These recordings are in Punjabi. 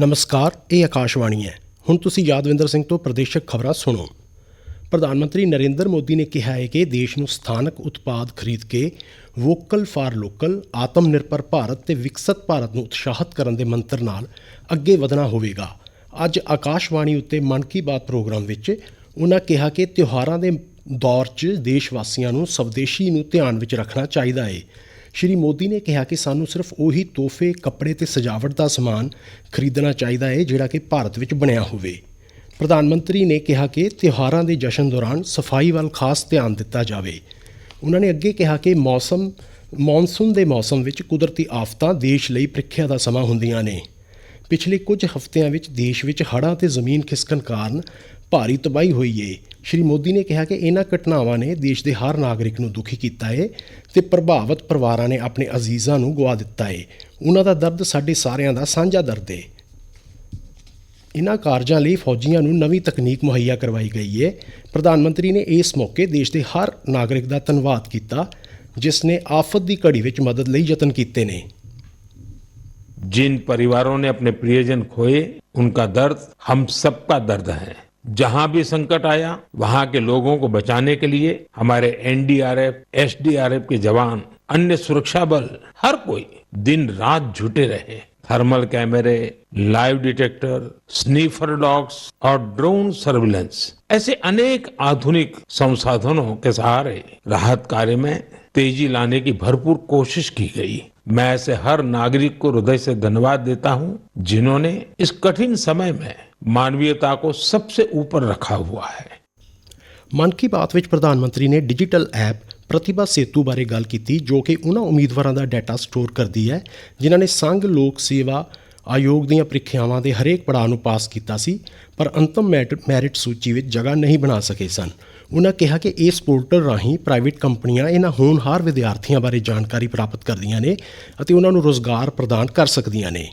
ਨਮਸਕਾਰ, ਇਹ ਆਕਾਸ਼ਵਾਣੀ ਹੈ। ਹੁਣ ਤੁਸੀਂ ਯਾਦਵਿੰਦਰ ਸਿੰਘ ਤੋਂ ਪ੍ਰਦੇਸ਼ਕ ਖਬਰਾਂ ਸੁਣੋ। ਪ੍ਰਧਾਨ ਮੰਤਰੀ ਨਰਿੰਦਰ ਮੋਦੀ ਨੇ ਕਿਹਾ ਹੈ ਕਿ ਦੇਸ਼ ਨੂੰ ਸਥਾਨਕ ਉਤਪਾਦ ਖਰੀਦ ਕੇ ਵੋਕਲ ਫਾਰ ਲੋਕਲ ਆਤਮ ਨਿਰਭਰ ਭਾਰਤ ਤੇ ਵਿਕਸਿਤ ਭਾਰਤ ਨੂੰ ਉਤਸ਼ਾਹਿਤ ਕਰਨ ਦੇ ਮੰਤਰ ਨਾਲ ਅੱਗੇ ਵਧਣਾ ਹੋਵੇਗਾ। ਅੱਜ ਆਕਾਸ਼ਵਾਣੀ ਉੱਤੇ ਮਨ ਕੀ ਬਾਤ ਪ੍ਰੋਗਰਾਮ ਵਿੱਚ ਉਹਨਾਂ ਕਿਹਾ ਕਿ ਤਿਉਹਾਰਾਂ ਦੇ ਦੌਰ 'ਚ ਦੇਸ਼ ਵਾਸੀਆਂ ਨੂੰ ਸਵਦੇਸ਼ੀ ਨੂੰ ਧਿਆਨ ਵਿੱਚ ਰੱਖਣਾ ਚਾਹੀਦਾ ਹੈ ਸ਼੍ਰੀ ਮੋਦੀ ਨੇ ਕਿਹਾ ਕਿ ਸਾਨੂੰ ਸਿਰਫ ਉਹੀ ਤੋਹਫੇ, ਕੱਪੜੇ ਤੇ ਸਜਾਵਟ ਦਾ ਸਮਾਨ ਖਰੀਦਣਾ ਚਾਹੀਦਾ ਹੈ ਜਿਹੜਾ ਕਿ ਭਾਰਤ ਵਿੱਚ ਬਣਿਆ ਹੋਵੇ। ਪ੍ਰਧਾਨ ਮੰਤਰੀ ਨੇ ਕਿਹਾ ਕਿ ਤਿਉਹਾਰਾਂ ਦੇ ਜਸ਼ਨ ਦੌਰਾਨ ਸਫ਼ਾਈ ਵੱਲ ਖਾਸ ਧਿਆਨ ਦਿੱਤਾ ਜਾਵੇ। ਉਹਨਾਂ ਨੇ ਅੱਗੇ ਕਿਹਾ ਕਿ ਮੌਸਮ, ਮੌਨਸੂਨ ਦੇ ਮੌਸਮ ਵਿੱਚ ਕੁਦਰਤੀ ਆਫਤਾਂ ਦੇਸ਼ ਲਈ ਪ੍ਰੀਖਿਆ ਦਾ ਸਮਾਂ ਹੁੰਦੀਆਂ ਨੇ। ਪਿਛਲੇ ਕੁਝ ਹਫ਼ਤਿਆਂ ਵਿੱਚ ਦੇਸ਼ ਵਿੱਚ ਹੜ੍ਹਾਂ ਤੇ ਜ਼ਮੀਨ ਖਿਸਕਣ ਕਾਰਨ ਭਾਰੀ ਤਬਾਹੀ ਹੋਈ ਏ ਸ਼੍ਰੀ ਮੋਦੀ ਨੇ ਕਿਹਾ ਕਿ ਇਹਨਾਂ ਘਟਨਾਵਾਂ ਨੇ ਦੇਸ਼ ਦੇ ਹਰ ਨਾਗਰਿਕ ਨੂੰ ਦੁਖੀ ਕੀਤਾ ਏ ਤੇ ਪ੍ਰਭਾਵਿਤ ਪਰਿਵਾਰਾਂ ਨੇ ਆਪਣੇ ਅਜ਼ੀਜ਼ਾਂ ਨੂੰ ਗਵਾ ਦਿੱਤਾ ਏ ਉਹਨਾਂ ਦਾ ਦਰਦ ਸਾਡੇ ਸਾਰਿਆਂ ਦਾ ਸਾਂਝਾ ਦਰਦ ਏ ਇਨ੍ਹਾਂ ਕਾਰਜਾਂ ਲਈ ਫੌਜੀਆਂ ਨੂੰ ਨਵੀਂ ਤਕਨੀਕ ਮੁਹੱਈਆ ਕਰਵਾਈ ਗਈ ਹੈ ਪ੍ਰਧਾਨ ਮੰਤਰੀ ਨੇ ਇਸ ਮੌਕੇ ਦੇਸ਼ ਦੇ ਹਰ ਨਾਗਰਿਕ ਦਾ ਧੰਨਵਾਦ ਕੀਤਾ ਜਿਸ ਨੇ ਆਫਤ ਦੀ ਘੜੀ ਵਿੱਚ ਮਦਦ ਲਈ ਯਤਨ ਕੀਤੇ ਨੇ जिन परिवारों ने अपने प्रियजन खोए उनका दर्द हम सबका दर्द है जहाँ भी संकट आया, वहाँ के लोगों को बचाने के लिए हमारे एनडीआरएफ, एसडीआरएफ के जवान, अन्य सुरक्षा बल, हर कोई दिन रात जुटे रहे। थर्मल कैमरे, लाइव डिटेक्टर, स्नीफर डॉग्स और ड्रोन सर्विलेंस, ऐसे अनेक आधुनिक संसाधनों के सहारे राहत कार्य में तेज़ी लाने की भरपूर कोशिश की गई। मैं ऐसे हर नागरिक को हृदय से धन्यवाद देता हूँ, जिन्होंने इस कठिन समय में मानवीयता को सबसे ऊपर रखा हुआ है ਮਨ ਕੀ ਬਾਤ ਵਿੱਚ ਪ੍ਰਧਾਨ ਮੰਤਰੀ ਨੇ ਡਿਜੀਟਲ ਐਪ ਪ੍ਰਤਿਭਾ ਸੇਤੂ ਬਾਰੇ ਗੱਲ ਕੀਤੀ ਜੋ ਕਿ ਉਹਨਾਂ ਉਮੀਦਵਾਰਾਂ ਦਾ ਡਾਟਾ ਸਟੋਰ ਕਰਦੀ ਹੈ ਜਿਨ੍ਹਾਂ ਨੇ ਸੰਘ ਲੋਕ ਸੇਵਾ ਆਯੋਗ ਦੀਆਂ ਪ੍ਰੀਖਿਆਵਾਂ ਦੇ ਹਰੇਕ ਪੜਾਅ ਨੂੰ ਪਾਸ ਕੀਤਾ ਸੀ ਪਰ ਅੰਤਮ ਮੈਟ- ਮੈਰਿਟ ਸੂਚੀ ਵਿੱਚ ਜਗ੍ਹਾ ਨਹੀਂ ਬਣਾ ਸਕੇ ਸਨ ਉਹਨਾਂ ਕਿਹਾ ਕਿ ਇਸ ਪੋਰਟਲ ਰਾਹੀਂ ਪ੍ਰਾਈਵੇਟ ਕੰਪਨੀਆਂ ਇਹਨਾਂ ਹੋਣਹਾਰ ਵਿਦਿਆਰਥੀਆਂ ਬਾਰੇ ਜਾਣਕਾਰੀ ਪ੍ਰਾਪਤ ਕਰਦੀਆਂ ਨੇ ਅਤੇ ਉਹਨਾਂ ਨੂੰ ਰੋਜ਼ਗਾਰ ਪ੍ਰਦਾਨ ਕਰ ਸਕਦੀਆਂ ਨੇ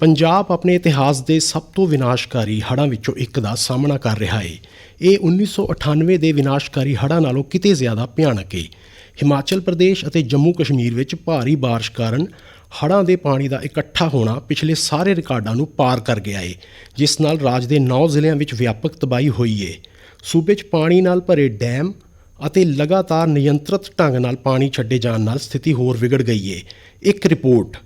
ਪੰਜਾਬ ਆਪਣੇ ਇਤਿਹਾਸ ਦੇ ਸਭ ਤੋਂ ਵਿਨਾਸ਼ਕਾਰੀ ਹੜ੍ਹਾਂ ਵਿੱਚੋਂ ਇੱਕ ਦਾ ਸਾਹਮਣਾ ਕਰ ਰਿਹਾ ਹੈ ਇਹ 1998 ਦੇ ਵਿਨਾਸ਼ਕਾਰੀ ਹੜ੍ਹਾਂ ਨਾਲੋਂ ਕਿਤੇ ਜ਼ਿਆਦਾ ਭਿਆਨਕ ਹੈ ਹਿਮਾਚਲ ਪ੍ਰਦੇਸ਼ ਅਤੇ ਜੰਮੂ ਕਸ਼ਮੀਰ ਵਿੱਚ ਭਾਰੀ ਬਾਰਿਸ਼ ਕਾਰਨ ਹੜ੍ਹਾਂ ਦੇ ਪਾਣੀ ਦਾ ਇਕੱਠਾ ਹੋਣਾ ਪਿਛਲੇ ਸਾਰੇ ਰਿਕਾਰਡਾਂ ਨੂੰ ਪਾਰ ਕਰ ਗਿਆ ਹੈ ਜਿਸ ਨਾਲ ਰਾਜ ਦੇ 9 ਜ਼ਿਲ੍ਹਿਆਂ ਵਿੱਚ ਵਿਆਪਕ ਤਬਾਹੀ ਹੋਈ ਹੈ ਸੂਬੇ 'ਚ ਪਾਣੀ ਨਾਲ ਭਰੇ ਡੈਮ ਅਤੇ ਲਗਾਤਾਰ ਨਿਯੰਤਰਿਤ ਢੰਗ ਨਾਲ ਪਾਣੀ ਛੱਡੇ ਜਾਣ ਨਾਲ ਸਥਿਤੀ ਹੋਰ ਵਿਗੜ ਗਈ ਹੈ ਇੱਕ ਰਿਪੋਰਟ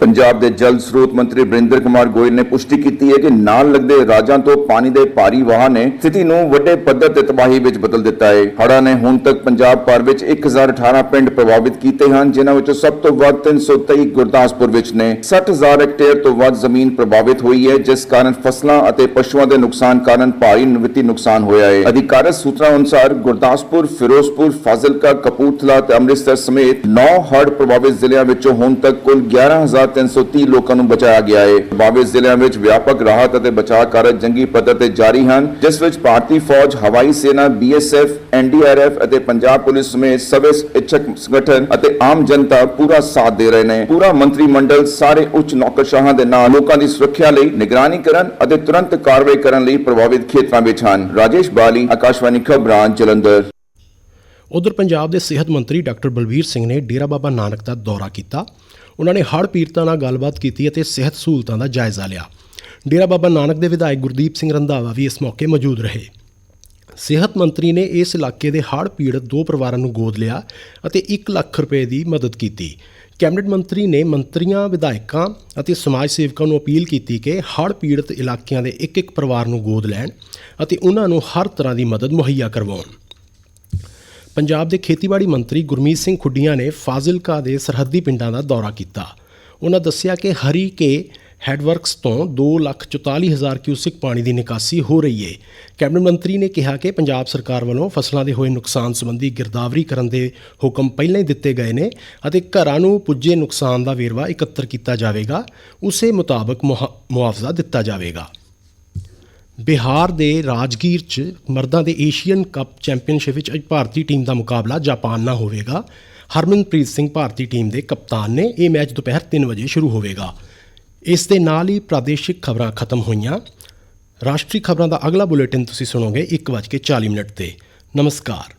ਪੰਜਾਬ ਦੇ ਜਲ ਸਰੋਤ ਮੰਤਰੀ ਬਰਿੰਦਰ ਕੁਮਾਰ ਗੋਇਲ ਨੇ ਪੁਸ਼ਟੀ ਕੀਤੀ ਹੈ ਕਿ ਨਾਲ ਲੱਗਦੇ ਰਾਜਾਂ ਤੋਂ ਪਾਣੀ ਦੇ ਭਾਰੀ ਵਹਾਅ ਨੇ ਸਥਿਤੀ ਨੂੰ ਵੱਡੇ ਪੱਧਰ ਤੇ ਤਬਾਹੀ ਵਿੱਚ ਬਦਲ ਦਿੱਤਾ ਹੈ। ਹੜ੍ਹਾਂ ਨੇ ਹੁਣ ਤੱਕ ਪੰਜਾਬ ਭਰ ਵਿੱਚ 1018 ਪਿੰਡ ਪ੍ਰਭਾਵਿਤ ਕੀਤੇ ਹਨ, ਜਿਨ੍ਹਾਂ ਵਿੱਚੋਂ ਸਭ ਤੋਂ ਵੱਧ 323 ਗੁਰਦਾਸਪੁਰ ਵਿੱਚ ਨੇ। 60000 ਹੈਕਟੇਅਰ ਤੋਂ ਵੱਧ ਜ਼ਮੀਨ ਪ੍ਰਭਾਵਿਤ ਹੋਈ ਹੈ, ਜਿਸ ਕਾਰਨ ਫਸਲਾਂ ਅਤੇ ਪਸ਼ੂਆਂ ਦੇ ਨੁਕਸਾਨ ਕਾਰਨ ਭਾਰੀ ਵਿੱਤੀ ਨੁਕਸਾਨ ਹੋਇਆ ਹੈ। ਅਧਿਕਾਰਤ ਸੂਤਰਾਂ ਅਨੁਸਾਰ ਗੁਰਦਾਸਪੁਰ, ਫਿਰੋਜ਼ਪੁਰ, ਫਾਜ਼ਿਲਕਾ, ਕਪੂਰਥਲਾ ਤੇ ਅੰਮ੍ਰਿਤਸਰ ਸਮੇਤ 9 ਹੜ੍ਹ ਪ੍ਰਭਾਵਿਤ ਜ਼ਿਲ੍ਹਿਆਂ ਵਿੱਚੋਂ ਹੁਣ ਤੱਕ ਕੁੱਲ 11330 ਲੋਕਾਂ ਨੂੰ ਬਚਾਇਆ ਗਿਆ ਹੈ ਪ੍ਰਭਾਵਿਤ ਜ਼ਿਲ੍ਹਿਆਂ ਵਿੱਚ ਵਿਆਪਕ ਰਾਹਤ ਅਤੇ ਬਚਾਅ ਕਾਰਜ ਜੰਗੀ ਪੱਧਰ ਤੇ ਜਾਰੀ ਹਨ, ਜਿਸ ਵਿੱਚ ਭਾਰਤੀ ਫੌਜ, ਹਵਾਈ ਸੈਨਾ ਬੀਐਸਐਫ ਐਨਡੀਆਰਐਫ ਅਤੇ ਪੰਜਾਬ ਪੁਲਿਸ ਸਮੇਤ ਸਭੇ ਇੱਛਕ ਸੰਗਠਨ ਅਤੇ ਆਮ ਜਨਤਾ ਪੂਰਾ ਸਾਥ ਦੇ ਰਹੇ ਨੇ। ਪੂਰਾ ਮੰਤਰੀ ਮੰਡਲ ਸਾਰੇ ਉੱਚ ਨੌਕਰਸ਼ਾਹਾਂ ਦੇ ਨਾਲ ਲੋਕਾਂ ਦੀ ਸੁਰੱਖਿਆ ਲਈ ਨਿਗਰਾਨੀ ਕਰਨ ਅਤੇ ਤੁਰੰਤ ਕਾਰਵਾਈ ਕਰਨ ਲਈ ਪ੍ਰਭਾਵਿਤ ਖੇਤਰਾਂ ਵਿੱਚ ਹਨ। ਰਾਜੇਸ਼ ਬਾਲੀ, ਆਕਾਸ਼ਵਾਣੀ ਖਬਰਾਂ, ਜਲੰਧਰ। ਉਧਰ ਪੰਜਾਬ ਦੇ ਸਿਹਤ ਮੰਤਰੀ ਡਾਕਟਰ ਬਲਬੀਰ ਸਿੰਘ ਨੇ ਡੇਰਾ ਬਾਬਾ ਨਾਨਕ ਦਾ ਦੌਰਾ ਕੀਤਾ। ਉਹਨਾਂ ਨੇ ਹੜ੍ਹ ਪੀੜਤਾਂ ਨਾਲ ਗੱਲਬਾਤ ਕੀਤੀ ਅਤੇ ਸਿਹਤ ਸਹੂਲਤਾਂ ਦਾ ਜਾਇਜ਼ਾ ਲਿਆ। ਡੇਰਾ ਬਾਬਾ ਨਾਨਕ ਦੇ ਵਿਧਾਇਕ ਗੁਰਦੀਪ ਸਿੰਘ ਰੰਧਾਵਾ ਵੀ ਇਸ ਮੌਕੇ ਮੌਜੂਦ ਰਹੇ। ਸਿਹਤ ਮੰਤਰੀ ਨੇ ਇਸ ਇਲਾਕੇ ਦੇ ਹੜ੍ਹ ਪੀੜਤ ਦੋ ਪਰਿਵਾਰਾਂ ਨੂੰ ਗੋਦ ਲਿਆ ਅਤੇ 1 ਲੱਖ ਰੁਪਏ ਦੀ ਮਦਦ ਕੀਤੀ। ਕੈਬਨਿਟ ਮੰਤਰੀ ਨੇ ਮੰਤਰੀਆਂ, ਵਿਧਾਇਕਾਂ ਅਤੇ ਸਮਾਜ ਸੇਵਕਾਂ ਨੂੰ ਅਪੀਲ ਕੀਤੀ ਕਿ ਹੜ੍ਹ ਪੀੜਤ ਇਲਾਕਿਆਂ ਦੇ ਇੱਕ ਇੱਕ ਪਰਿਵਾਰ ਨੂੰ ਗੋਦ ਲੈਣ ਅਤੇ ਉਹਨਾਂ ਨੂੰ ਹਰ ਤਰ੍ਹਾਂ ਦੀ ਮਦਦ ਮੁਹੱਈਆ ਕਰਵਾਉਣ। ਪੰਜਾਬ ਦੇ ਖੇਤੀਬਾੜੀ ਮੰਤਰੀ ਗੁਰਮੀਤ ਸਿੰਘ ਖੁੱਡੀਆਂ ਨੇ ਫਾਜ਼ਿਲਕਾ ਦੇ ਸਰਹੱਦੀ ਪਿੰਡਾਂ ਦਾ ਦੌਰਾ ਕੀਤਾ। ਉਹਨਾਂ ਦੱਸਿਆ ਕਿ ਹਰੀ ਕੇ ਹੈਡਵਰਕਸ ਤੋਂ 244000 ਕਿਊਸਿਕ ਪਾਣੀ ਦੀ ਨਿਕਾਸੀ ਹੋ ਰਹੀ ਹੈ ਕੈਬਨਿਟ ਮੰਤਰੀ ਨੇ ਕਿਹਾ ਕਿ ਪੰਜਾਬ ਸਰਕਾਰ ਵੱਲੋਂ ਫਸਲਾਂ ਦੇ ਹੋਏ ਨੁਕਸਾਨ ਸੰਬੰਧੀ ਗਿਰਦਾਵਰੀ ਕਰਨ ਦੇ ਹੁਕਮ ਪਹਿਲਾਂ ਹੀ ਦਿੱਤੇ ਗਏ ਨੇ ਅਤੇ ਘਰਾਂ ਨੂੰ ਪੁੱਜੇ ਨੁਕਸਾਨ ਦਾ ਵੇਰਵਾ ਇਕੱਤਰ ਕੀਤਾ ਜਾਵੇਗਾ। ਉਸੇ ਮੁਤਾਬਕ ਮੁਹਾ- ਮੁਆਵਜ਼ਾ ਦਿੱਤਾ ਜਾਵੇਗਾ। ਬਿਹਾਰ ਦੇ ਰਾਜਗੀਰ 'ਚ ਮਰਦਾਂ ਦੇ ਏਸ਼ੀਅਨ ਕੱਪ ਚੈਂਪੀਅਨਸ਼ਿਪ ਵਿੱਚ ਅੱਜ ਭਾਰਤੀ ਟੀਮ ਦਾ ਮੁਕਾਬਲਾ ਜਾਪਾਨ ਨਾਲ ਹੋਵੇਗਾ। ਹਰਮਨਪ੍ਰੀਤ ਸਿੰਘ ਭਾਰਤੀ ਟੀਮ ਦੇ ਕਪਤਾਨ ਨੇ ਇਹ ਮੈਚ ਦੁਪਹਿਰ 3 ਵਜੇ ਸ਼ੁਰੂ ਹੋਵੇਗਾ। ਇਸ ਦੇ ਨਾਲ ਹੀ ਪ੍ਰਾਦੇਸ਼ਿਕ ਖਬਰਾਂ ਖਤਮ ਹੋਈਆਂ। ਰਾਸ਼ਟਰੀ ਖਬਰਾਂ ਦਾ ਅਗਲਾ ਬੁਲੇਟਿਨ ਤੁਸੀਂ ਸੁਣੋਗੇ 1:40 ਮਿੰਟ ਤੇ। ਨਮਸਕਾਰ।